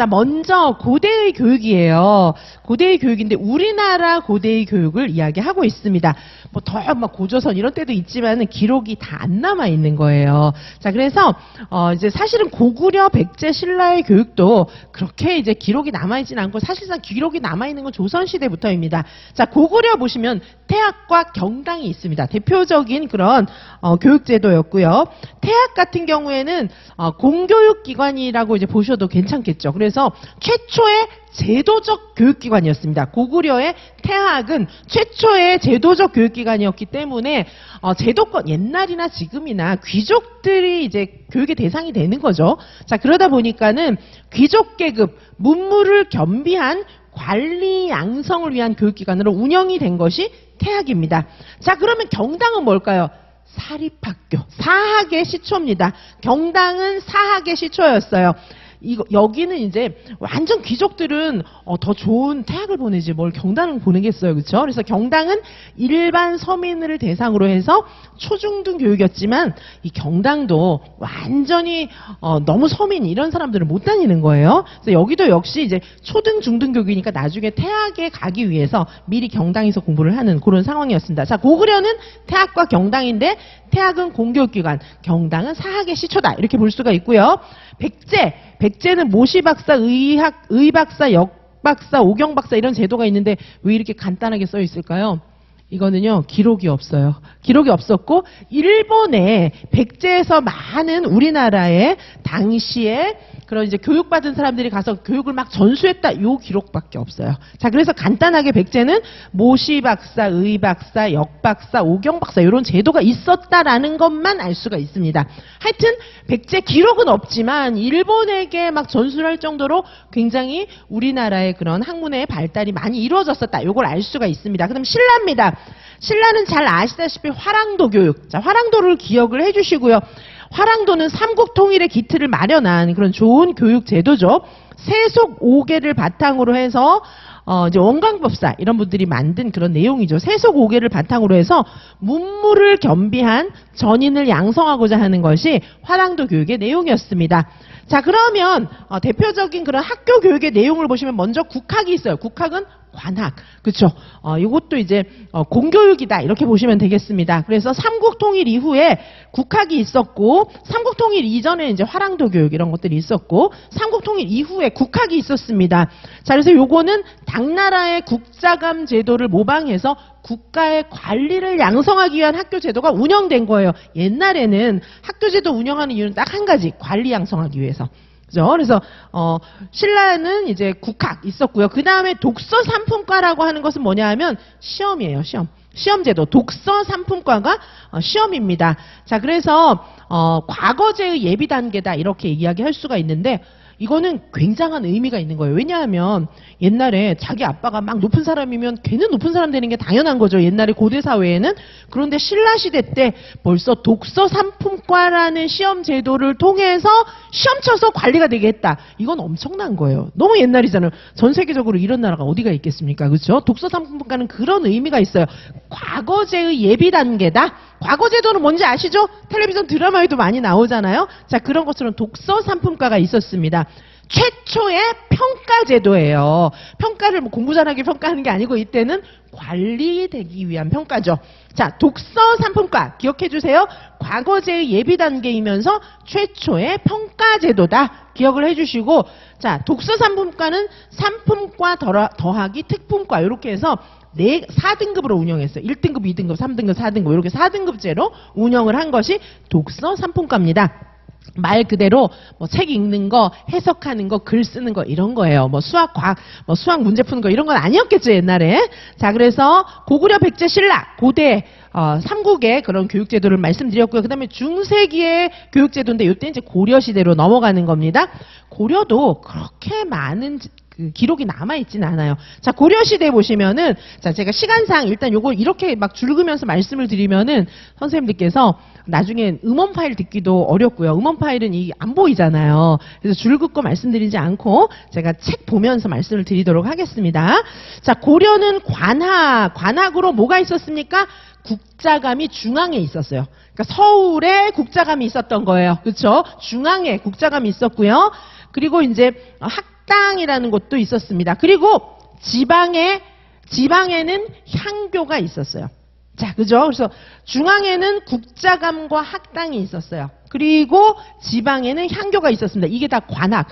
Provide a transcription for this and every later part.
자, 먼저 고대의 교육이에요. 고대의 교육인데 우리나라 고대의 교육을 이야기하고 있습니다. 뭐 더 막 고조선 이런 때도 있지만은 기록이 다 안 남아 있는 거예요. 자, 그래서 어 이제 사실은 고구려 백제 신라의 교육도 그렇게 이제 기록이 남아 있지는 않고 사실상 기록이 남아 있는 건 조선 시대부터입니다. 자, 고구려 보시면 태학과 경당이 있습니다. 대표적인 그런 어, 교육 제도였고요. 태학 같은 경우에는 어, 공교육 기관이라고 이제 보셔도 괜찮겠죠. 그래서 최초의 제도적 교육기관이었습니다. 고구려의 태학은 최초의 제도적 교육기관이었기 때문에 어, 제도권 옛날이나 지금이나 귀족들이 이제 교육의 대상이 되는 거죠. 자 그러다 보니까는 귀족 계급 문무를 겸비한 관리 양성을 위한 교육기관으로 운영이 된 것이 태학입니다. 자 그러면 경당은 뭘까요? 사립학교, 사학의 시초입니다. 경당은 사학의 시초였어요. 이거 여기는 이제 완전 귀족들은 어, 더 좋은 태학을 보내지 뭘 경당을 보내겠어요, 그렇죠? 그래서 경당은 일반 서민을 대상으로 해서 초중등 교육이었지만 이 경당도 완전히 어, 너무 서민 이런 사람들은 못 다니는 거예요. 그래서 여기도 역시 이제 초등 중등 교육이니까 나중에 태학에 가기 위해서 미리 경당에서 공부를 하는 그런 상황이었습니다. 자, 고구려는 태학과 경당인데 태학은 공교육기관, 경당은 사학의 시초다 이렇게 볼 수가 있고요. 백제, 백제는 모시 박사, 의학, 의 박사, 역 박사, 오경 박사 이런 제도가 있는데 왜 이렇게 간단하게 써 있을까요? 이거는요 기록이 없어요. 기록이 없었고 일본에 백제에서 많은 우리나라의 당시에 그런 이제 교육받은 사람들이 가서 교육을 막 전수했다 요 기록밖에 없어요. 자 그래서 간단하게 백제는 모시 박사, 의 박사, 역 박사, 오경 박사 이런 제도가 있었다라는 것만 알 수가 있습니다. 하여튼 백제 기록은 없지만 일본에게 막 전수를 할 정도로 굉장히 우리나라의 그런 학문의 발달이 많이 이루어졌었다. 요걸 알 수가 있습니다. 그럼 신라입니다. 신라는 잘 아시다시피 화랑도 교육. 자, 화랑도를 기억을 해주시고요. 화랑도는 삼국 통일의 기틀을 마련한 그런 좋은 교육 제도죠. 세속 5개를 바탕으로 해서 어, 이제 원광법사 이런 분들이 만든 그런 내용이죠. 세속 5개를 바탕으로 해서 문무를 겸비한 전인을 양성하고자 하는 것이 화랑도 교육의 내용이었습니다. 자, 그러면 어, 대표적인 그런 학교 교육의 내용을 보시면 먼저 국학이 있어요. 국학은 관학. 그렇죠? 어, 이것도 이제 어, 공교육이다. 이렇게 보시면 되겠습니다. 그래서 삼국 통일 이후에 국학이 있었고 삼국 통일 이전에 이제 화랑도 교육 이런 것들이 있었고 삼국 통일 이후에 국학이 있었습니다. 자, 그래서 요거는 당나라의 국자감 제도를 모방해서 국가의 관리를 양성하기 위한 학교 제도가 운영된 거예요. 옛날에는 학교 제도 운영하는 이유는 딱 한 가지, 관리 양성하기 위해서. 그죠? 그래서 어 신라는 이제 국학 있었고요. 그 다음에 독서 삼품과라고 하는 것은 뭐냐 하면 시험이에요. 시험. 시험제도 독서 삼품과가 어, 시험입니다. 자, 그래서 어 과거제의 예비 단계다 이렇게 이야기할 수가 있는데 이거는 굉장한 의미가 있는 거예요. 왜냐하면 옛날에 자기 아빠가 막 높은 사람이면 걔는 높은 사람 되는 게 당연한 거죠. 옛날에 고대 사회에는 그런데 신라 시대 때 벌써 독서 삼품과라는 시험 제도를 통해서 시험 쳐서 관리가 되겠다. 이건 엄청난 거예요. 너무 옛날이잖아요. 전 세계적으로 이런 나라가 어디가 있겠습니까? 그렇죠? 독서 삼품과는 그런 의미가 있어요. 과거제의 예비 단계다. 과거 제도는 뭔지 아시죠? 텔레비전 드라마에도 많이 나오잖아요. 자, 그런 것처럼 독서 삼품과가 있었습니다. 최초의 평가 제도예요. 평가를 뭐 공부 잘하게 평가하는 게 아니고 이때는 관리되기 위한 평가죠. 자, 독서 삼품과 기억해 주세요. 과거제의 예비 단계이면서 최초의 평가 제도다. 기억을 해 주시고 자, 독서 삼품과는 삼품과 더하- 더하기 특품과 이렇게 해서 네, 4등급으로 운영했어요. 1등급, 2등급, 3등급, 4등급 이렇게 4등급제로 운영을 한 것이 독서 삼품과입니다. 말 그대로 뭐 책 읽는 거, 해석하는 거, 글 쓰는 거 이런 거예요. 뭐 수학, 과학, 뭐 수학 문제 푸는 거 이런 건 아니었겠죠 옛날에. 자 그래서 고구려, 백제, 신라, 고대 어, 삼국의 그런 교육제도를 말씀드렸고요. 그다음에 중세기의 교육제도인데 이때 이제 고려 시대로 넘어가는 겁니다. 고려도 그렇게 많은 그 기록이 남아 있지는 않아요. 자, 고려 시대 보시면은 자, 제가 시간상 일단 요거 이렇게 막 줄그면서 말씀을 드리면은 선생님들께서 나중에 음원 파일 듣기도 어렵고요. 음원 파일은 이 안 보이잖아요. 그래서 줄긋고 말씀드리지 않고 제가 책 보면서 말씀을 드리도록 하겠습니다. 자, 고려는 관학, 관학으로 뭐가 있었습니까? 국자감이 중앙에 있었어요. 그러니까 서울에 국자감이 있었던 거예요. 그렇죠? 중앙에 국자감이 있었고요. 그리고 이제 학 학당이라는 곳도 있었습니다. 그리고 지방에 지방에는 향교가 있었어요. 자, 그죠? 그래서 중앙에는 국자감과 학당이 있었어요. 그리고 지방에는 향교가 있었습니다. 이게 다 관학.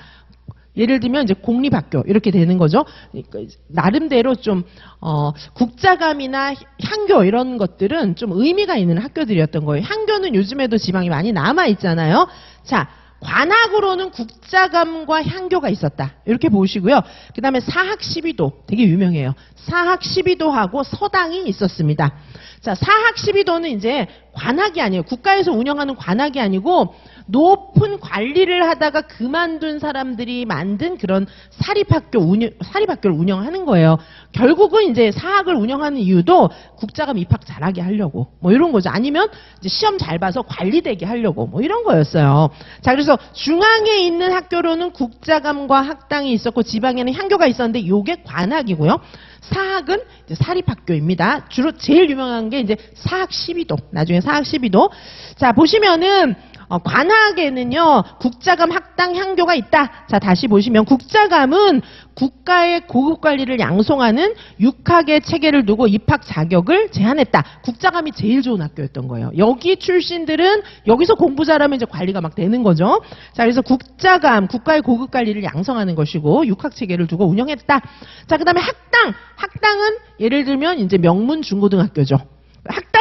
예를 들면 이제 공립학교 이렇게 되는 거죠. 그러니까 나름대로 좀 어, 국자감이나 향교 이런 것들은 좀 의미가 있는 학교들이었던 거예요. 향교는 요즘에도 지방이 많이 남아 있잖아요. 자, 관학으로는 국자감과 향교가 있었다. 이렇게 보시고요. 그 다음에 사학 12도 되게 유명해요. 사학 12도하고 서당이 있었습니다. 자, 사학 12도는 이제 관학이 아니에요. 국가에서 운영하는 관학이 아니고 높은 관리를 하다가 그만둔 사람들이 만든 그런 사립학교 운영, 사립학교를 운영하는 거예요. 결국은 이제 사학을 운영하는 이유도 국자감 입학 잘하게 하려고 뭐 이런 거죠. 아니면 시험 잘 봐서 관리되게 하려고 뭐 이런 거였어요. 자, 그래서 중앙에 있는 학교로는 국자감과 학당이 있었고 지방에는 향교가 있었는데 요게 관학이고요. 사학은 사립학교입니다. 주로 제일 유명한 게 이제 사학 12도. 나중에 사학 12도. 자, 보시면은 어, 관학에는요, 국자감 학당 향교가 있다. 자, 다시 보시면 국자감은 국가의 고급 관리를 양송하는 육학의 체계를 두고 입학 자격을 제한했다. 국자감이 제일 좋은 학교였던 거예요. 여기 출신들은 여기서 공부 잘하면 이제 관리가 막 되는 거죠. 자, 그래서 국자감, 국가의 고급 관리를 양성하는 것이고 육학 체계를 두고 운영했다. 자, 그다음에 학당, 학당은 예를 들면 이제 명문 중고등학교죠.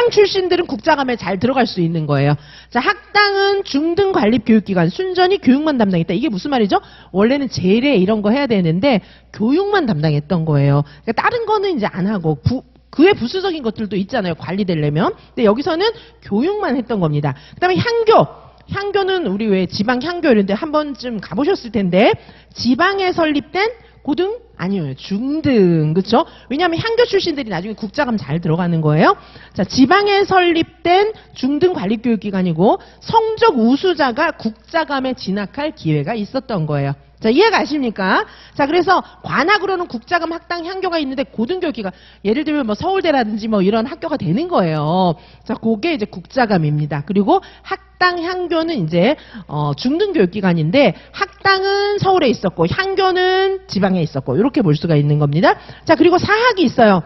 학당 출신들은 국자감에 잘 들어갈 수 있는 거예요. 자, 학당은 중등 관립 교육기관, 순전히 교육만 담당했다. 이게 무슨 말이죠? 원래는 재래 이런 거 해야 되는데 교육만 담당했던 거예요. 그러니까 다른 거는 이제 안 하고 부, 그외 부수적인 것들도 있잖아요. 관리되려면. 근데 여기서는 교육만 했던 겁니다. 그 다음에 향교. 향교는 우리 왜 지방 향교 이런데 한 번쯤 가보셨을 텐데 지방에 설립된 고등 아니요 중등 그렇죠? 왜냐하면 향교 출신들이 나중에 국자감 잘 들어가는 거예요. 자 지방에 설립된 중등 관립교육 기관이고 성적 우수자가 국자감에 진학할 기회가 있었던 거예요. 자 이해가 가십니까? 자 그래서 관학으로는 국자감 학당 향교가 있는데 고등교육기관 예를 들면 뭐 서울대라든지 뭐 이런 학교가 되는 거예요. 자 그게 이제 국자감입니다. 그리고 학당 향교는 이제 어, 중등교육기관인데 학당은 서울에 있었고 향교는 지방에 있었고 이렇게 볼 수가 있는 겁니다. 자 그리고 사학이 있어요.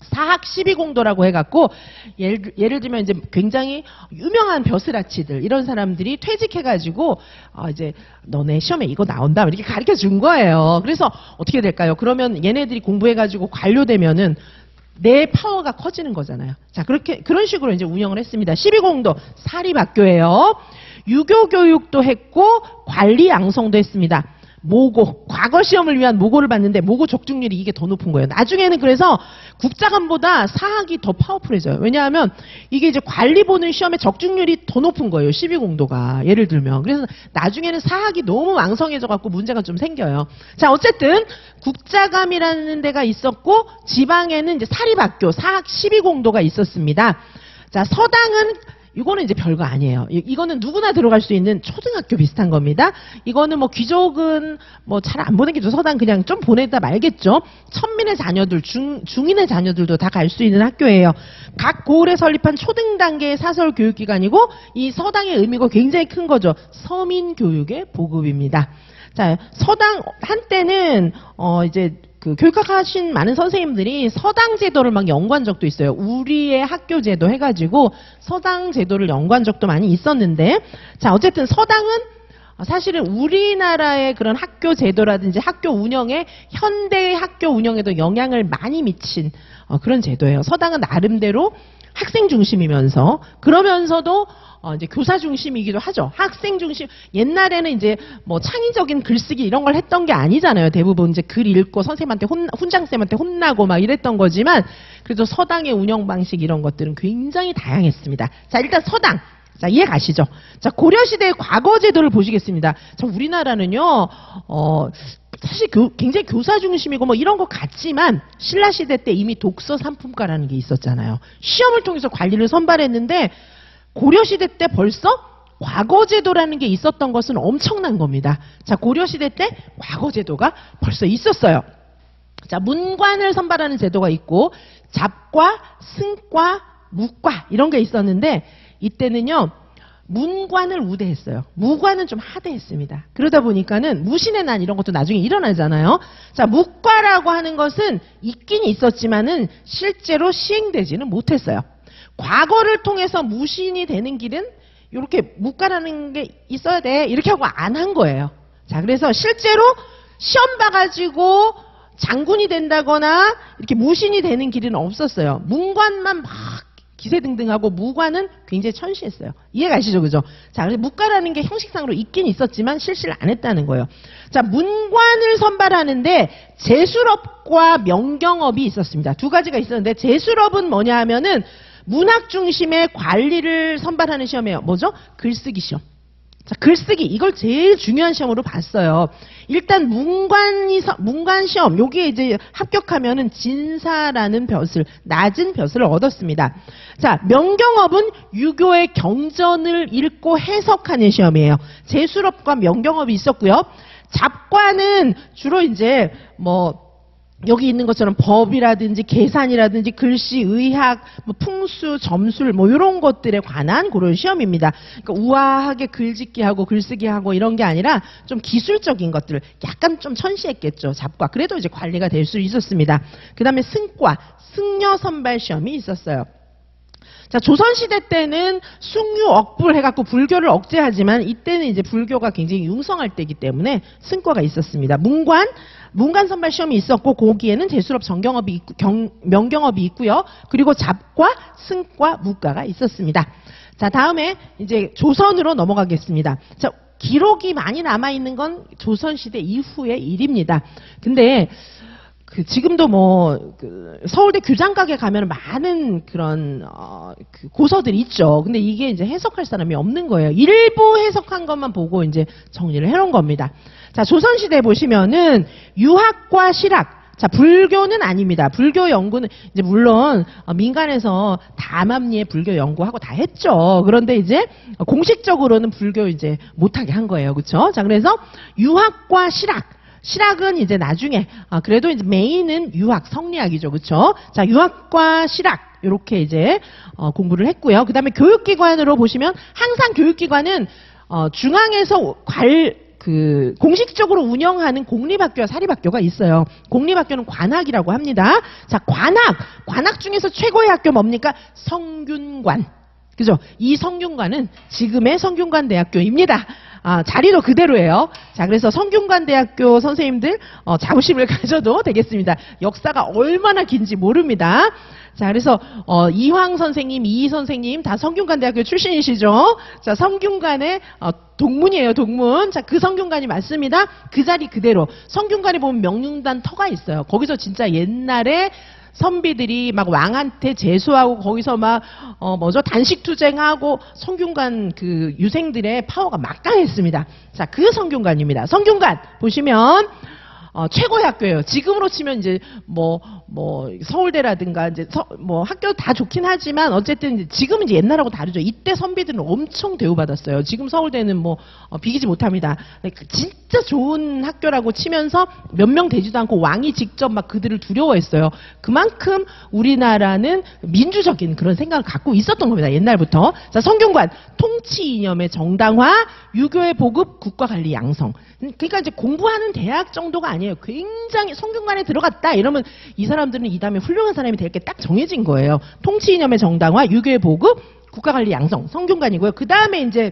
사학 12공도라고 해갖고 예를, 예를 들면 이제 굉장히 유명한 벼슬아치들 이런 사람들이 퇴직해가지고 어, 이제 너네 시험에 이거 나온다 이렇게 가르쳐 준 거예요. 그래서 어떻게 될까요? 그러면 얘네들이 공부해가지고 관료되면은 내 파워가 커지는 거잖아요. 자 그렇게 그런 식으로 이제 운영을 했습니다. 12공도 사립학교예요. 유교 교육도 했고 관리 양성도 했습니다. 모고 과거 시험을 위한 모고를 봤는데 모고 적중률이 이게 더 높은 거예요. 나중에는 그래서 국자감보다 사학이 더 파워풀해져요. 왜냐하면 이게 이제 관리 보는 시험의 적중률이 더 높은 거예요. 12공도가 예를 들면 그래서 나중에는 사학이 너무 왕성해져 갖고 문제가 좀 생겨요. 자 어쨌든 국자감이라는 데가 있었고 지방에는 이제 사립학교 사학 12공도가 있었습니다. 자 서당은 이거는 이제 별거 아니에요. 이- 이거는 누구나 들어갈 수 있는 초등학교 비슷한 겁니다. 이거는 뭐 귀족은 뭐 잘 안 보내겠죠. 서당 그냥 좀 보내다 말겠죠. 천민의 자녀들, 중, 중인의 자녀들도 다 갈 수 있는 학교예요. 각 고을에 설립한 초등 단계의 사설 교육기관이고 이 서당의 의미가 굉장히 큰 거죠. 서민 교육의 보급입니다. 자, 서당 한때는 어 이제 그 교육학하신 많은 선생님들이 서당 제도를 막 연구한 적도 있어요. 우리의 학교 제도 해가지고 서당 제도를 연구한 적도 많이 있었는데, 자 어쨌든 서당은 사실은 우리나라의 그런 학교 제도라든지 학교 운영에 현대의 학교 운영에도 영향을 많이 미친 어, 그런 제도예요. 서당은 나름대로 학생 중심이면서 그러면서도 어, 이제 교사 중심이기도 하죠. 학생 중심. 옛날에는 이제 뭐 창의적인 글쓰기 이런 걸 했던 게 아니잖아요. 대부분 이제 글 읽고 선생님한테 혼, 훈장쌤한테 혼나고 막 이랬던 거지만 그래도 서당의 운영 방식 이런 것들은 굉장히 다양했습니다. 자, 일단 서당. 자, 이해 가시죠? 자, 고려시대의 과거 제도를 보시겠습니다. 자, 우리나라는요, 어, 사실 교- 굉장히 교사 중심이고 뭐 이런 것 같지만 신라 시대 때 이미 독서 삼품과라는 게 있었잖아요. 시험을 통해서 관리를 선발했는데 고려 시대 때 벌써 과거 제도라는 게 있었던 것은 엄청난 겁니다. 자, 고려 시대 때 과거 제도가 벌써 있었어요. 자, 문관을 선발하는 제도가 있고, 잡과, 승과, 묵과, 이런 게 있었는데, 이때는요, 문관을 우대했어요. 무관은 좀 하대했습니다. 그러다 보니까는 무신의 난 이런 것도 나중에 일어나잖아요. 자, 묵과라고 하는 것은 있긴 있었지만은 실제로 시행되지는 못했어요. 과거를 통해서 무신이 되는 길은 이렇게 묵과라는 게 있어야 돼. 이렇게 하고 안 한 거예요. 자, 그래서 실제로 시험 봐가지고 장군이 된다거나 이렇게 무신이 되는 길은 없었어요. 문관만 막 기세 등등하고 무관은 굉장히 천시했어요. 이해 가시죠, 그죠? 자, 그래서 묵가라는 게 형식상으로 있긴 있었지만 실시를 안 했다는 거예요. 자, 문관을 선발하는데 재술업과 명경업이 있었습니다. 두 가지가 있었는데 재술업은 뭐냐 하면은 문학 중심의 관리를 선발하는 시험이에요. 뭐죠? 글쓰기 시험. 자, 글쓰기 이걸 제일 중요한 시험으로 봤어요. 일단 문관이 서- 문관 시험 여기에 이제 합격하면은 진사라는 벼슬 낮은 벼슬을 얻었습니다. 자, 명경업은 유교의 경전을 읽고 해석하는 시험이에요. 재수럽과 명경업이 있었고요. 잡과는 주로 이제 뭐 여기 있는 것처럼 법이라든지 계산이라든지 글씨, 의학, 뭐 풍수, 점술 뭐 이런 것들에 관한 그런 시험입니다. 그러니까 우아하게 글짓기 하고 글쓰기 하고 이런 게 아니라 좀 기술적인 것들을 약간 좀 천시했겠죠. 잡과. 그래도 이제 관리가 될 수 있었습니다. 그 다음에 승과, 승려 선발 시험이 있었어요. 자, 조선시대 때는 숭유 억불 해갖고 불교를 억제하지만 이때는 이제 불교가 굉장히 융성할 때이기 때문에 승과가 있었습니다. 문관, 문관 선발 시험이 있었고 거기에는 재수업 정경업이 있고 경- 명경업이 있고요. 그리고 잡과 승과 무과가 있었습니다. 자, 다음에 이제 조선으로 넘어가겠습니다. 자, 기록이 많이 남아 있는 건 조선 시대 이후의 일입니다. 근데 그 지금도 뭐 그 서울대 규장각에 가면 많은 그런 어, 그 고서들이 있죠. 근데 이게 이제 해석할 사람이 없는 거예요. 일부 해석한 것만 보고 이제 정리를 해놓은 겁니다. 자 조선시대 보시면은 유학과 실학 자, 불교는 아닙니다. 불교 연구는 이제 물론 어, 민간에서 다맘리에 불교 연구하고 다 했죠. 그런데 이제 공식적으로는 불교 이제 못하게 한 거예요. 그렇죠? 자, 그래서 유학과 실학 실학은 이제 나중에 아, 그래도 이제 메인은 유학 성리학이죠, 그렇죠? 자, 유학과 실학 이렇게 이제 어, 공부를 했고요. 그 다음에 교육기관으로 보시면 항상 교육기관은 어, 중앙에서 관 그 공식적으로 운영하는 공립학교와 사립학교가 있어요. 공립학교는 관학이라고 합니다. 자, 관학, 관학 중에서 최고의 학교 뭡니까? 성균관. 그죠? 이 성균관은 지금의 성균관 대학교입니다. 아, 자리도 그대로예요. 자, 그래서 성균관 대학교 선생님들 어, 자부심을 가져도 되겠습니다. 역사가 얼마나 긴지 모릅니다. 자, 그래서 어, 이황 선생님, 이희 선생님 다 성균관 대학교 출신이시죠? 자, 성균관의 어, 동문이에요, 동문. 자, 그 성균관이 맞습니다. 그 자리 그대로. 성균관에 보면 명륜단 터가 있어요. 거기서 진짜 옛날에 선비들이 막 왕한테 제수하고 거기서 막 어 뭐죠 단식 투쟁하고 성균관 그 유생들의 파워가 막강했습니다. 자 그 성균관입니다. 성균관 보시면 어, 최고의 학교예요. 지금으로 치면 이제 뭐, 뭐, 서울대라든가 이제 서- 뭐 학교 다 좋긴 하지만 어쨌든 지금은 이제 옛날하고 다르죠. 이때 선비들은 엄청 대우받았어요. 지금 서울대는 뭐, 어, 비기지 못합니다. 그러니까 진짜 좋은 학교라고 치면서 몇 명 되지도 않고 왕이 직접 막 그들을 두려워했어요. 그만큼 우리나라는 민주적인 그런 생각을 갖고 있었던 겁니다. 옛날부터. 자, 성균관. 통치 이념의 정당화, 유교의 보급, 국가 관리 양성. 그러니까 이제 공부하는 대학 정도가 아니 에요. 굉장히 성균관에 들어갔다 이러면 이 사람들은 이 다음에 훌륭한 사람이 될 게 딱 정해진 거예요. 통치 이념의 정당화, 유교의 보급, 국가관리 양성, 성균관이고요. 그 다음에 이제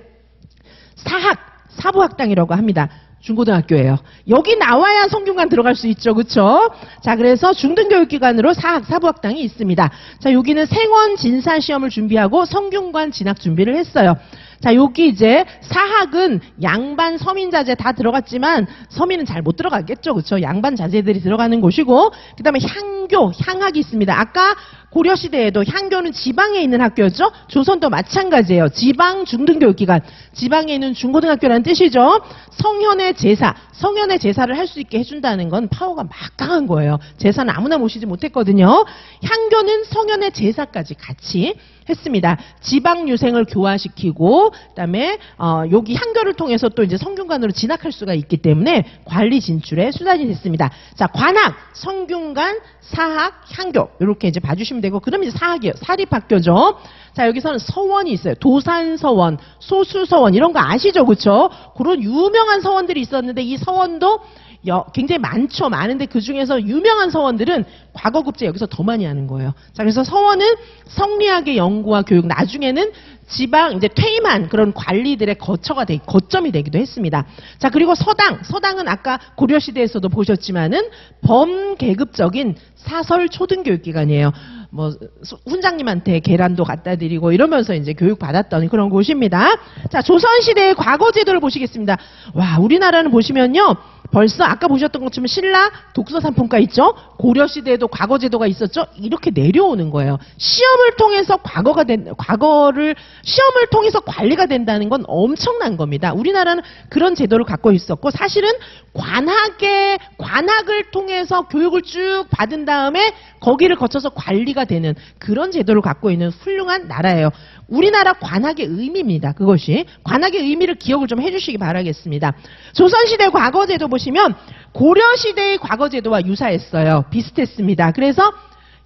사학, 사부학당이라고 합니다. 중고등학교예요. 여기 나와야 성균관 들어갈 수 있죠. 그렇죠? 자, 그래서 중등교육기관으로 사학, 사부학당이 있습니다. 자, 여기는 생원 진사 시험을 준비하고 성균관 진학 준비를 했어요. 자, 여기 이제 사학은 양반 서민 자제 다 들어갔지만 서민은 잘 못 들어가겠죠. 그렇죠? 양반 자제들이 들어가는 곳이고 그다음에 향교, 향학이 있습니다. 아까 고려 시대에도 향교는 지방에 있는 학교였죠. 조선도 마찬가지예요. 지방 중등교육기관. 지방에 있는 중고등학교라는 뜻이죠. 성현의 제사, 성현의 제사를 할 수 있게 해준다는 건 파워가 막강한 거예요. 제사는 아무나 모시지 못했거든요. 향교는 성현의 제사까지 같이 했습니다. 지방 유생을 교화시키고 그다음에 어, 여기 향교를 통해서 또 이제 성균관으로 진학할 수가 있기 때문에 관리 진출의 수단이 됐습니다. 자, 관학, 성균관, 사학, 향교 이렇게 이제 봐주시면 되고 그러면 이제 사학이에요. 사립학교죠. 자 여기서는 서원이 있어요. 도산서원, 소수서원 이런 거 아시죠, 그렇죠? 그런 유명한 서원들이 있었는데 이 서원도 여- 굉장히 많죠. 많은데 그 중에서 유명한 서원들은 과거 급제 여기서 더 많이 하는 거예요. 자, 그래서 서원은 성리학의 연구와 교육, 나중에는 지방, 이제 퇴임한 그런 관리들의 거처가 되, 거점이 되기도 했습니다. 자, 그리고 서당. 서당은 아까 고려 시대에서도 보셨지만은 범계급적인 사설 초등교육 기관이에요. 뭐, 수- 훈장님한테 계란도 갖다 드리고 이러면서 이제 교육받았던 그런 곳입니다. 자, 조선시대의 과거 제도를 보시겠습니다. 와, 우리나라는 보시면요. 벌써 아까 보셨던 것처럼 신라 독서산품과 있죠? 고려 시대에도 과거 제도가 있었죠? 이렇게 내려오는 거예요. 시험을 통해서 과거가 된, 과거를, 시험을 통해서 관리가 된다는 건 엄청난 겁니다. 우리나라는 그런 제도를 갖고 있었고, 사실은 관학의, 관학을 통해서 교육을 쭉 받은 다음에 거기를 거쳐서 관리가 되는 그런 제도를 갖고 있는 훌륭한 나라예요. 우리나라 관학의 의미입니다. 그것이. 관학의 의미를 기억을 좀 해주시기 바라겠습니다. 조선시대 과거제도 보시면 고려시대의 과거제도와 유사했어요. 비슷했습니다. 그래서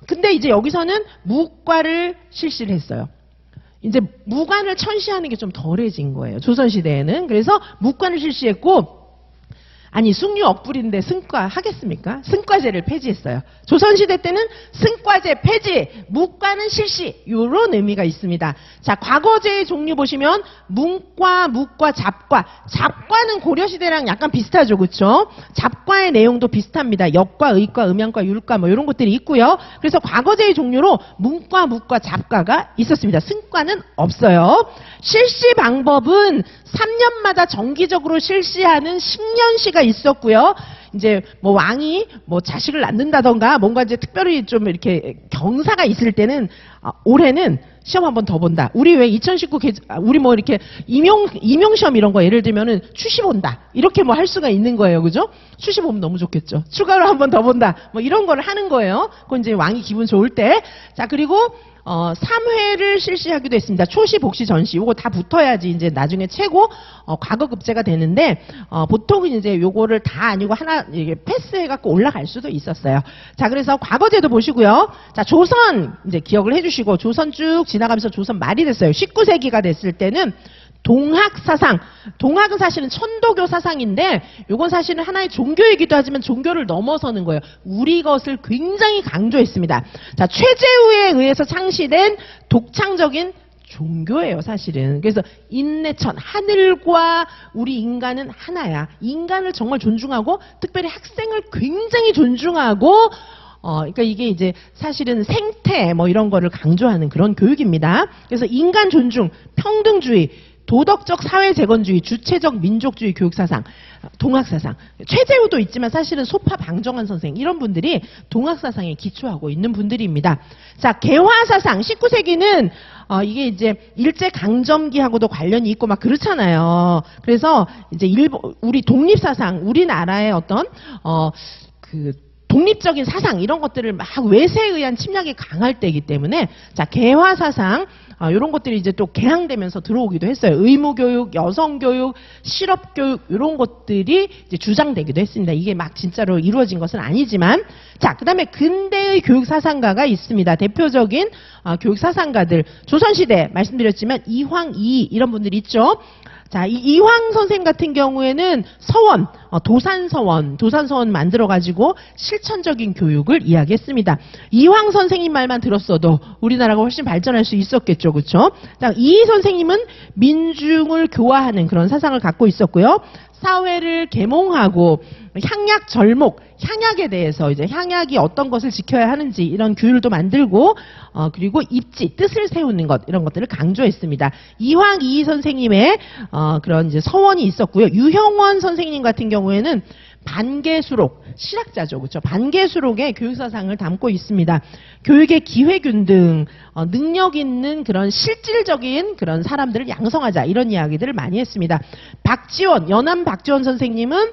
근데 이제 여기서는 무과를 실시를 했어요. 이제 무관을 천시하는 게 좀 덜해진 거예요. 조선시대에는. 그래서 무관을 실시했고 아니 승유 억불인데 승과 하겠습니까? 승과제를 폐지했어요. 조선시대 때는 승과제 폐지, 무과는 실시 이런 의미가 있습니다. 자 과거제의 종류 보시면 문과, 무과, 잡과. 잡과는 고려시대랑 약간 비슷하죠, 그렇죠? 잡과의 내용도 비슷합니다. 역과, 의과, 음양과, 율과 뭐 이런 것들이 있고요. 그래서 과거제의 종류로 문과, 무과, 잡과가 있었습니다. 승과는 없어요. 실시 방법은 3년마다 정기적으로 실시하는 10년시가 있었고요. 이제 뭐 왕이 뭐 자식을 낳는다던가 뭔가 이제 특별히 좀 이렇게 경사가 있을 때는 아, 올해는 시험 한 번 더 본다. 우리 왜 2019 개, 아, 우리 뭐 이렇게 임용 임용 시험 이런 거 예를 들면은 추시 본다. 이렇게 뭐 할 수가 있는 거예요. 그죠? 추시 보면 너무 좋겠죠. 추가로 한 번 더 본다. 뭐 이런 거를 하는 거예요. 그건 이제 왕이 기분 좋을 때. 자, 그리고 어, 3회를 실시하기도 했습니다. 초시, 복시, 전시. 요거 다 붙어야지 이제 나중에 최고 어, 과거 급제가 되는데 어, 보통은 이제 요거를 다 아니고 하나 이게 패스해갖고 올라갈 수도 있었어요. 자, 그래서 과거제도 보시고요. 자, 조선 이제 기억을 해주시고 조선 쭉 지나가면서 조선 말이 됐어요. 19세기가 됐을 때는 동학 사상. 동학은 사실은 천도교 사상인데 요건 사실은 하나의 종교이기도 하지만 종교를 넘어서는 거예요. 우리 것을 굉장히 강조했습니다. 자, 최재우에 의해서 창시된 독창적인 종교예요, 사실은. 그래서 인내천, 하늘과 우리 인간은 하나야. 인간을 정말 존중하고 특별히 학생을 굉장히 존중하고 어, 그러니까 이게 이제 사실은 생태 뭐 이런 거를 강조하는 그런 교육입니다. 그래서 인간 존중, 평등주의, 도덕적 사회 재건주의, 주체적 민족주의 교육 사상, 동학 사상. 최재우도 있지만 사실은 소파 방정환 선생 이런 분들이 동학 사상에 기초하고 있는 분들입니다. 자, 개화 사상 19세기는 어, 이게 이제 일제 강점기하고도 관련이 있고 막 그렇잖아요. 그래서 이제 일본 우리 독립 사상, 우리나라의 어떤 어 그 독립적인 사상 이런 것들을 막 외세에 의한 침략이 강할 때이기 때문에 자 개화 사상 아, 이런 것들이 이제 또 개항되면서 들어오기도 했어요. 의무 교육, 여성 교육, 실업 교육 이런 것들이 이제 주장되기도 했습니다. 이게 막 진짜로 이루어진 것은 아니지만 자 그다음에 근대의 교육 사상가가 있습니다. 대표적인 아, 교육 사상가들 조선 시대 말씀드렸지만 이황 이 이런 분들 있죠. 자, 이 이황 선생 같은 경우에는 서원, 어, 도산서원, 도산서원 만들어가지고 실천적인 교육을 이야기했습니다. 이황 선생님 말만 들었어도 우리나라가 훨씬 발전할 수 있었겠죠? 자, 이 선생님은 민중을 교화하는 그런 사상을 갖고 있었고요. 사회를 계몽하고 향약 절목, 향약에 대해서 이제 향약이 어떤 것을 지켜야 하는지 이런 규율도 만들고 어 그리고 입지 뜻을 세우는 것 이런 것들을 강조했습니다. 이황 이희 선생님의 어 그런 이제 서원이 있었고요. 유형원 선생님 같은 경우에는 반개수록 실학자죠, 그렇죠? 반개수록의 교육사상을 담고 있습니다. 교육의 기회균 등, 어, 능력 있는 그런 실질적인 그런 사람들을 양성하자 이런 이야기들을 많이 했습니다. 박지원, 연암 박지원 선생님은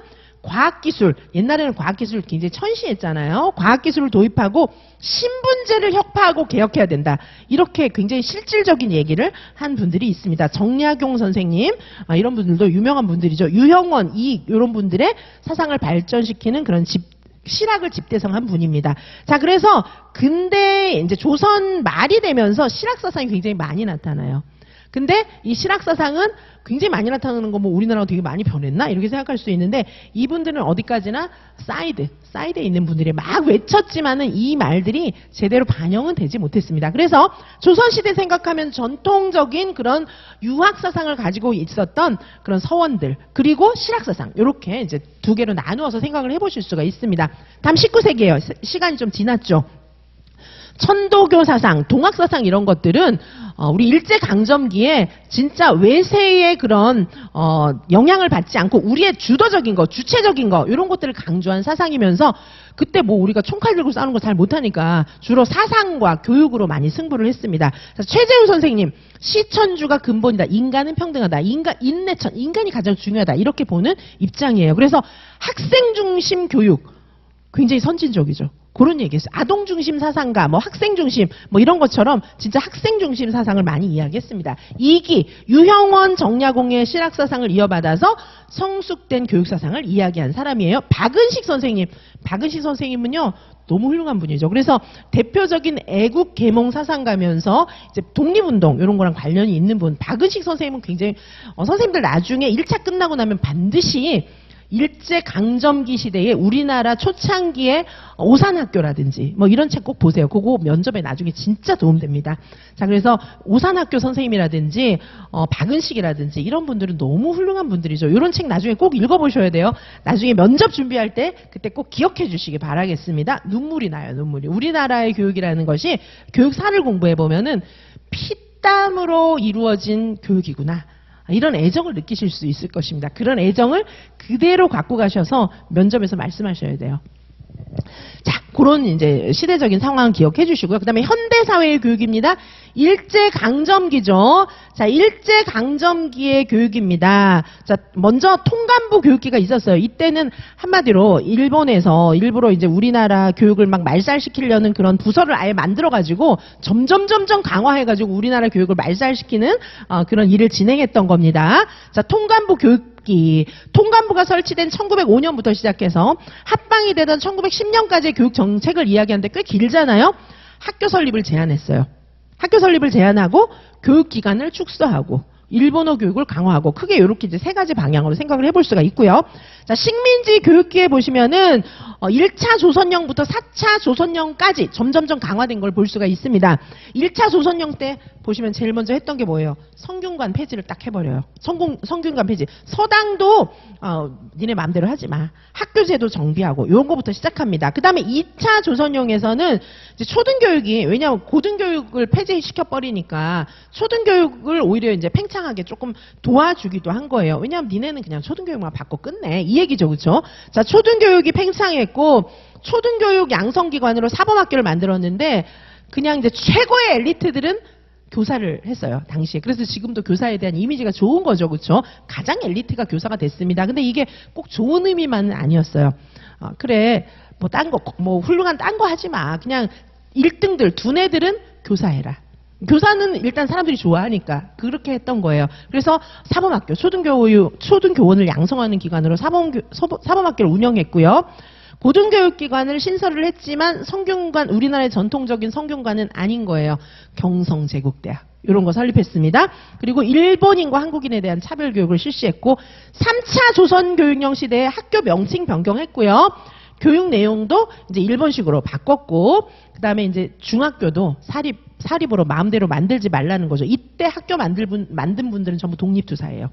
과학기술, 옛날에는 과학기술 굉장히 천시했잖아요. 과학기술을 도입하고 신분제를 혁파하고 개혁해야 된다. 이렇게 굉장히 실질적인 얘기를 한 분들이 있습니다. 정약용 선생님, 아, 이런 분들도 유명한 분들이죠. 유형원, 이, 이런 분들의 사상을 발전시키는 그런 집, 실학을 집대성한 분입니다. 자, 그래서 근대 이제 조선 말이 되면서 실학 사상이 굉장히 많이 나타나요. 근데 이 실학 사상은 굉장히 많이 나타나는 거 뭐 우리나라가 되게 많이 변했나 이렇게 생각할 수 있는데 이분들은 어디까지나 사이드 사이드에 있는 분들이 막 외쳤지만은 이 말들이 제대로 반영은 되지 못했습니다. 그래서 조선 시대 생각하면 전통적인 그런 유학 사상을 가지고 있었던 그런 서원들 그리고 실학 사상 이렇게 이제 두 개로 나누어서 생각을 해보실 수가 있습니다. 다음 19세기예요. 시간이 좀 지났죠. 천도교 사상, 동학 사상 이런 것들은 어, 우리 일제 강점기에 진짜 외세의 그런 어, 영향을 받지 않고 우리의 주도적인 거, 주체적인 거 이런 것들을 강조한 사상이면서 그때 뭐 우리가 총칼 들고 싸우는 거 잘 못하니까 주로 사상과 교육으로 많이 승부를 했습니다. 자, 최재우 선생님 시천주가 근본이다. 인간은 평등하다. 인간 인내천 인간이 가장 중요하다. 이렇게 보는 입장이에요. 그래서 학생 중심 교육 굉장히 선진적이죠. 그런 얘기했어요. 아동 중심 사상가, 뭐 학생 중심, 뭐 이런 것처럼 진짜 학생 중심 사상을 많이 이야기했습니다. 이기 유형원 정야공의 실학 사상을 이어받아서 성숙된 교육 사상을 이야기한 사람이에요. 박은식 선생님, 박은식 선생님은요. 너무 훌륭한 분이죠. 그래서 대표적인 애국 계몽 사상가면서 이제 독립운동 이런 거랑 관련이 있는 분. 박은식 선생님은 굉장히 어, 선생님들 나중에 1차 끝나고 나면 반드시 일제 강점기 시대에 우리나라 초창기의 오산학교라든지 뭐 이런 책 꼭 보세요. 그거 면접에 나중에 진짜 도움됩니다. 자 그래서 오산학교 선생님이라든지 어, 박은식이라든지 이런 분들은 너무 훌륭한 분들이죠. 이런 책 나중에 꼭 읽어보셔야 돼요. 나중에 면접 준비할 때 그때 꼭 기억해 주시기 바라겠습니다. 눈물이 나요. 눈물이. 우리나라의 교육이라는 것이 교육사를 공부해 보면은 피땀으로 이루어진 교육이구나. 이런 애정을 느끼실 수 있을 것입니다. 그런 애정을 그대로 갖고 가셔서 면접에서 말씀하셔야 돼요. 자, 그런 이제 시대적인 상황 기억해 주시고요. 그 다음에 현대사회의 교육입니다. 일제강점기죠. 자, 일제강점기의 교육입니다. 자, 먼저 통간부 교육기가 있었어요. 이때는 한마디로 일본에서 일부러 이제 우리나라 교육을 막 말살시키려는 그런 부서를 아예 만들어가지고 점점 점점 강화해가지고 우리나라 교육을 말살시키는 어, 그런 일을 진행했던 겁니다. 자, 통간부 교육 기 통간부가 설치된 1905년부터 시작해서 합방이 되던 1910년까지의 교육 정책을 이야기하는데 꽤 길잖아요. 학교 설립을 제안했어요. 학교 설립을 제안하고 교육 기관을 축소하고 일본어 교육을 강화하고 크게 이렇게 이제 세 가지 방향으로 생각을 해볼 수가 있고요. 자, 식민지 교육기에 보시면은 어, 1차 조선령부터 4차 조선령까지 점점점 강화된 걸 볼 수가 있습니다. 1차 조선령 때 보시면 제일 먼저 했던 게 뭐예요? 성균관 폐지를 딱 해버려요. 성공, 성균관 폐지. 서당도 어, 니네 마음대로 하지 마. 학교제도 정비하고 이런 거부터 시작합니다. 그 다음에 2차 조선령에서는 초등교육이 왜냐하면 고등교육을 폐지시켜 버리니까 초등교육을 오히려 이제 팽창하게 조금 도와주기도 한 거예요. 왜냐하면 니네는 그냥 초등교육만 받고 끝내 이 얘기죠, 그렇죠? 자, 초등교육이 팽창했고 초등교육 양성기관으로 사범학교를 만들었는데 그냥 이제 최고의 엘리트들은 교사를 했어요 당시에. 그래서 지금도 교사에 대한 이미지가 좋은 거죠 그렇죠 가장 엘리트가 교사가 됐습니다. 근데 이게 꼭 좋은 의미만은 아니었어요. 어, 그래 뭐 딴 거 뭐 훌륭한 딴 거 하지 마. 그냥 1등들 두뇌들은 교사해라 교사는 일단 사람들이 좋아하니까 그렇게 했던 거예요. 그래서 사범학교, 초등교육, 초등교원을 양성하는 기관으로 사범, 사범학교를 운영했고요. 고등교육기관을 신설을 했지만 성균관, 우리나라의 전통적인 성균관은 아닌 거예요. 경성제국대학. 이런 거 설립했습니다. 그리고 일본인과 한국인에 대한 차별교육을 실시했고, 3차 조선교육령 시대에 학교 명칭 변경했고요. 교육 내용도 이제 일본식으로 바꿨고, 그 다음에 이제 중학교도 사립, 사립으로 마음대로 만들지 말라는 거죠. 이때 학교 만들 분, 만든 분들은 전부 독립투사예요.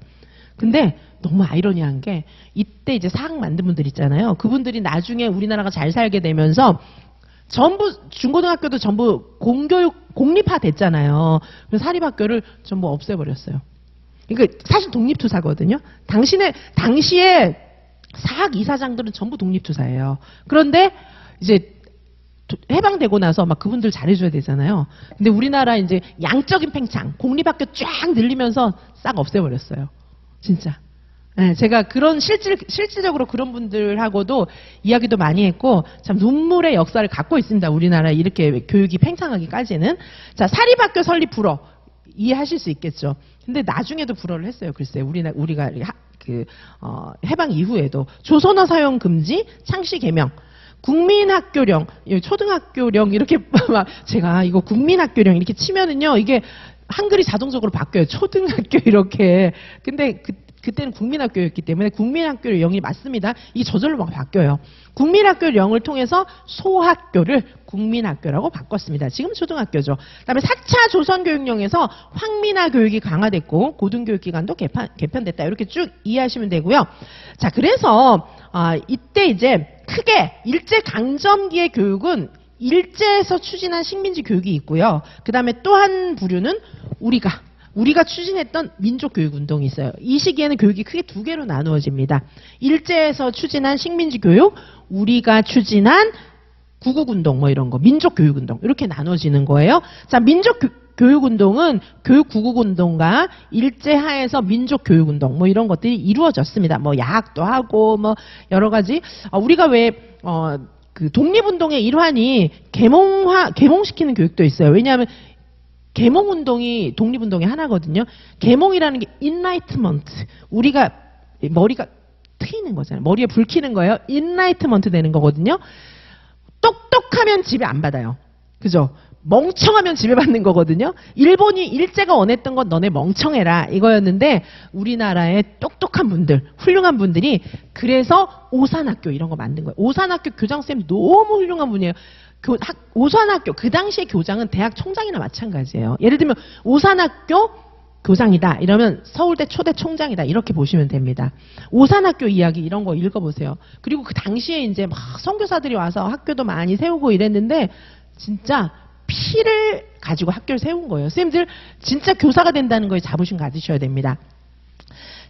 근데 너무 아이러니한 게 이때 이제 사학 만든 분들 있잖아요. 그분들이 나중에 우리나라가 잘 살게 되면서 전부 중고등학교도 전부 공교육 공립화 됐잖아요. 사립학교를 전부 없애버렸어요. 그러니까 사실 독립투사거든요. 당신의 당시에 사학 이사장들은 전부 독립투사예요. 그런데 이제 해방되고 나서 막 그분들 잘해줘야 되잖아요. 근데 우리나라 이제 양적인 팽창, 공립학교 쫙 늘리면서 싹 없애버렸어요. 진짜. 네, 제가 그런 실질, 실질적으로 그런 분들하고도 이야기도 많이 했고, 참 눈물의 역사를 갖고 있습니다. 우리나라 이렇게 교육이 팽창하기까지는. 자, 사립학교 설립 불어. 이해하실 수 있겠죠. 근데 나중에도 불어를 했어요. 글쎄, 우리나, 우리가 하, 그, 어, 해방 이후에도. 조선어 사용 금지, 창씨 개명. 국민학교령, 이 초등학교령 이렇게 막 제가 이거 국민학교령 이렇게 치면은요 이게 한글이 자동적으로 바뀌어요. 초등학교 이렇게. 근데 그 그때는 국민학교였기 때문에 국민학교를 영이 맞습니다. 이 저절로 막 바뀌어요. 국민학교 영을 통해서 소학교를 국민학교라고 바꿨습니다. 지금 초등학교죠. 그다음에 4차 조선교육령에서 황민화 교육이 강화됐고 고등교육기관도 개편, 개편됐다. 이렇게 쭉 이해하시면 되고요. 자, 그래서 아, 이때 이제 크게 일제 강점기의 교육은 일제에서 추진한 식민지 교육이 있고요. 그 다음에 또 한 부류는 우리가 우리가 추진했던 민족교육 운동이 있어요. 이 시기에는 교육이 크게 두 개로 나누어집니다. 일제에서 추진한 식민지 교육, 우리가 추진한 구국운동 뭐 이런 거, 민족교육운동 이렇게 나눠지는 거예요. 자, 민족 교육운동은 교육 구국운동과 일제하에서 민족교육운동 뭐 이런 것들이 이루어졌습니다. 뭐 야학도 하고 뭐 여러 가지 어, 우리가 왜 어, 그 독립운동의 일환이 계몽화 계몽시키는 교육도 있어요. 왜냐하면 계몽 운동이 독립 운동의 하나거든요. 계몽이라는 게 인라이트먼트. 우리가 머리가 트이는 거잖아요. 머리에 불 켜는 거예요. 인라이트먼트 되는 거거든요. 똑똑하면 집에 안 받아요. 그죠? 멍청하면 집에 받는 거거든요. 일본이 일제가 원했던 건 너네 멍청해라 이거였는데 우리나라의 똑똑한 분들, 훌륭한 분들이 그래서 오산학교 이런 거 만든 거예요. 오산학교 교장쌤 너무 훌륭한 분이에요. 교, 학, 오산학교 그 당시에 교장은 대학 총장이나 마찬가지예요. 예를 들면 오산학교 교장이다 이러면 서울대 초대 총장이다 이렇게 보시면 됩니다. 오산학교 이야기 이런 거 읽어보세요. 그리고 그 당시에 이제 막 선교사들이 와서 학교도 많이 세우고 이랬는데 진짜 피를 가지고 학교를 세운 거예요. 선생님들 진짜 교사가 된다는 거에 자부심 가지셔야 됩니다.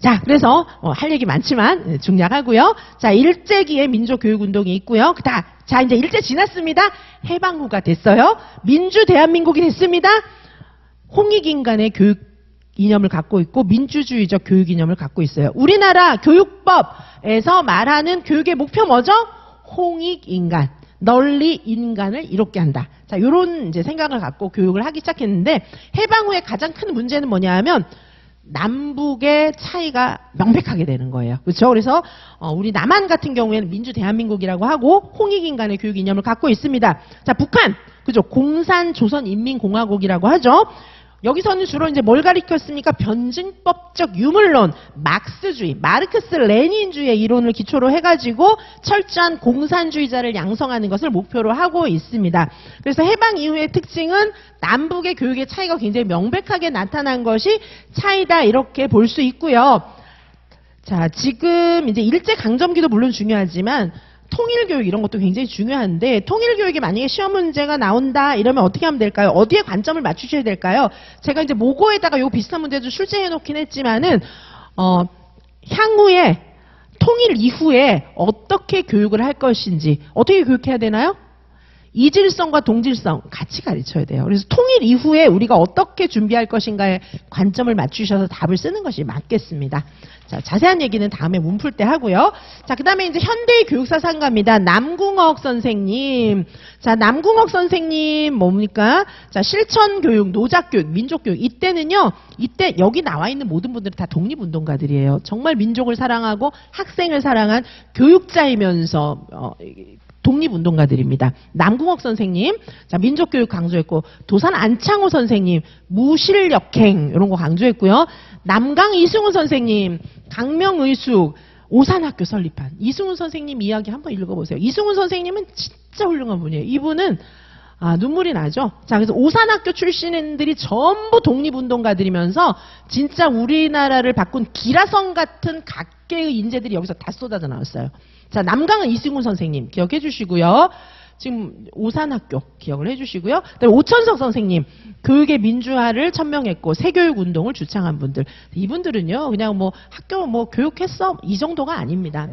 자, 그래서 어, 할 얘기 많지만 예, 중략하고요. 자, 일제기에 민족교육운동이 있고요. 그다 자, 이제 일제 지났습니다. 해방 후가 됐어요. 민주 대한민국이 됐습니다. 홍익인간의 교육 이념을 갖고 있고 민주주의적 교육 이념을 갖고 있어요. 우리나라 교육법에서 말하는 교육의 목표 뭐죠? 홍익 인간. 널리 인간을 이롭게 한다. 자, 요런 이제 생각을 갖고 교육을 하기 시작했는데 해방 후에 가장 큰 문제는 뭐냐 하면 남북의 차이가 명백하게 되는 거예요. 그렇죠? 그래서 어, 우리 남한 같은 경우에는 민주 대한민국이라고 하고 홍익 인간의 교육 이념을 갖고 있습니다. 자, 북한 그죠? 공산 조선 인민공화국이라고 하죠. 여기서는 주로 이제 뭘 가리켰습니까? 변증법적 유물론, 막스주의, 마르크스 레닌주의 이론을 기초로 해가지고 철저한 공산주의자를 양성하는 것을 목표로 하고 있습니다. 그래서 해방 이후의 특징은 남북의 교육의 차이가 굉장히 명백하게 나타난 것이 차이다 이렇게 볼 수 있고요. 자, 지금 이제 일제 강점기도 물론 중요하지만 통일교육 이런 것도 굉장히 중요한데 통일교육이 만약에 시험 문제가 나온다 이러면 어떻게 하면 될까요? 어디에 관점을 맞추셔야 될까요? 제가 이제 모고에다가 요 비슷한 문제도 출제해 놓긴 했지만은 어 향후에 통일 이후에 어떻게 교육을 할 것인지 어떻게 교육해야 되나요? 이질성과 동질성 같이 가르쳐야 돼요. 그래서 통일 이후에 우리가 어떻게 준비할 것인가에 관점을 맞추셔서 답을 쓰는 것이 맞겠습니다. 자, 자세한 얘기는 다음에 문풀 때 하고요. 자, 그 다음에 이제 현대의 교육사 상가입니다. 남궁옥 선생님. 자, 남궁옥 선생님 뭡니까? 자, 실천교육, 노작교육, 민족교육. 이때는요, 이때 여기 나와 있는 모든 분들은 다 독립운동가들이에요. 정말 민족을 사랑하고 학생을 사랑한 교육자이면서, 어, 독립운동가들입니다. 남궁옥 선생님, 자, 민족교육 강조했고, 도산 안창호 선생님, 무실력행, 이런 거 강조했고요. 남강 이승훈 선생님, 강명의숙, 오산학교 설립한 이승훈 선생님 이야기 한번 읽어보세요. 이승훈 선생님은 진짜 훌륭한 분이에요. 이분은 아, 눈물이 나죠? 자, 그래서 오산학교 출신들이 전부 독립운동가들이면서 진짜 우리나라를 바꾼 기라성 같은 각계의 인재들이 여기서 다 쏟아져 나왔어요. 자, 남강은 이승훈 선생님 기억해 주시고요. 지금 오산학교 기억을 해주시고요. 오천석 선생님 교육의 민주화를 천명했고 새교육 운동을 주창한 분들 이분들은요 그냥 뭐 학교 뭐 교육했어 이 정도가 아닙니다.